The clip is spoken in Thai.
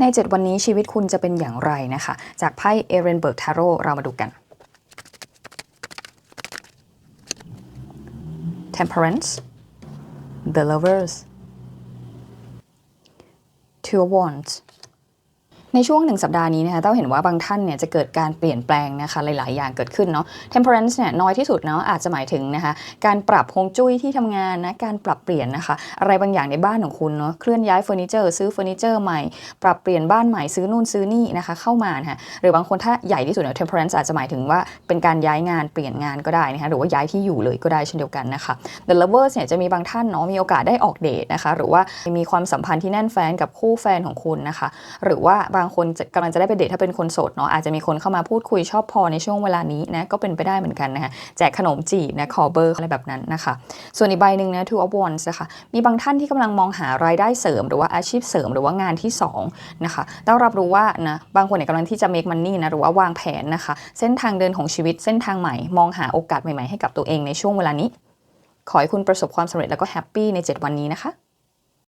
ใน 7 วันนี้ชีวิตคุณจะเป็นอย่างไรนะคะ จากไพ่เอเรนเบิร์กทาโร่เรามาดูกัน Temperance The Lovers Two Wands ในช่วงหนึ่งสัปดาห์นี้นะคะเต้าเห็นว่าบางท่านเนี่ยจะเกิดการเปลี่ยนแปลงนะคะหลาย ๆ อย่างเกิดขึ้นเนาะ temperance เนี่ยน้อยที่สุดเนาะอาจจะหมายถึงนะคะการปรับฮวงจุ้ยที่ทำงานนะการปรับเปลี่ยนนะคะอะไรบางอย่างในบ้านของคุณเนาะเคลื่อนย้ายเฟอร์นิเจอร์ซื้อเฟอร์นิเจอร์ใหม่ ปรับเปลี่ยนบ้านใหม่ซื้อนู่นซื้อนี่นะคะเข้ามานะคะหรือบางคนถ้าใหญ่ที่สุดเนี่ย temperance อาจจะหมายถึงว่าเป็นการย้ายงานเปลี่ยนงานก็ได้นะคะหรือว่าย้ายที่อยู่เลยก็ได้เช่นเดียวกันนะคะ The Lovers เนี่ยจะมีบางท่านเนาะมีโอกาสได้ออกเดทนะคะหรือว่ามีความสัมพันธ์ที่แน่นแฟนกับคู่แฟนของคุณนะคะหรือว่าบางคนกำลังจะได้ไปเดทถ้าเป็นคนโสดเนาะอาจจะมีคนเข้ามาพูดคุยชอบพอในช่วงเวลานี้นะก็เป็นไปได้เหมือนกันนะคะแจกขนมจีบนะขอเบอร์อะไรแบบนั้นนะคะ ส่วนอีกใบหนึ่งนะ Two of Wands นะคะมีบางท่านที่กำลังมองหารายได้เสริม หรือว่าอาชีพเสริมหรือว่างานที่สองนะคะต้องรับรู้ว่านะบางคนเนี่ยกำลังที่จะ make money นะหรือว่าวางแผนนะคะ เส้นทางเดินของชีวิตเส้นทางใหม่ มองหาโอกาสใหม่ๆให้กับตัวเองในช่วงเวลานี้ ขอให้คุณประสบความสำเร็จแล้วก็แฮปปี้ใน 7 วันนี้นะคะ